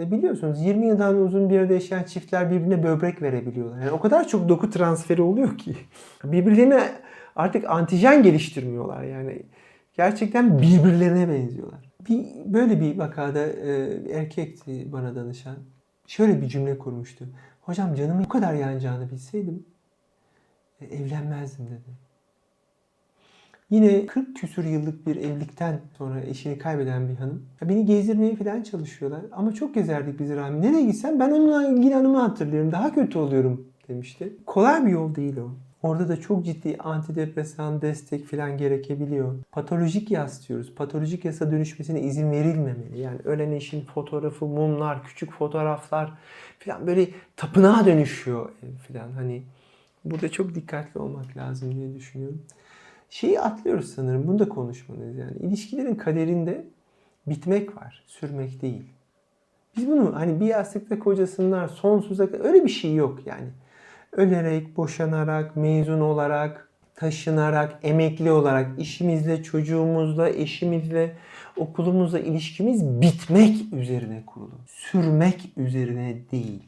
E Biliyorsunuz 20 yıldan uzun bir arada yaşayan çiftler birbirine böbrek verebiliyorlar. Yani o kadar çok doku transferi oluyor ki. Birbirlerine artık antijen geliştirmiyorlar yani. Gerçekten birbirlerine benziyorlar. Bir, böyle bir vakada e, erkekti bana danışan. Şöyle bir cümle kurmuştu. Hocam canımın bu kadar yanacağını bilseydim e, evlenmezdim dedi. Yine 40 küsür yıllık bir evlilikten sonra eşini kaybeden bir hanım. Ya Beni gezdirmeye falan çalışıyorlar. Ama çok gezerdik biz Rami. Nereye gitsem ben onunla ilgili anımı hatırlıyorum. Daha kötü oluyorum demişti. Kolay bir yol değil o. Orada da çok ciddi antidepresan destek falan gerekebiliyor. Patolojik yas diyoruz. Patolojik yasa dönüşmesine izin verilmemeli. Yani ölen eşin fotoğrafı, mumlar, küçük fotoğraflar falan böyle tapınağa dönüşüyor falan. Hani burada çok dikkatli olmak lazım diye düşünüyorum. Şeyi atlıyoruz sanırım. Bunu da konuşmalıyız yani. İlişkilerin kaderinde bitmek var, sürmek değil. Biz bunu hani bir yastıkta kocasınlar sonsuza öyle bir şey yok yani. Ölerek, boşanarak, mezun olarak, taşınarak, emekli olarak işimizle, çocuğumuzla, eşimizle, okulumuzla ilişkimiz bitmek üzerine kurulu. Sürmek üzerine değil.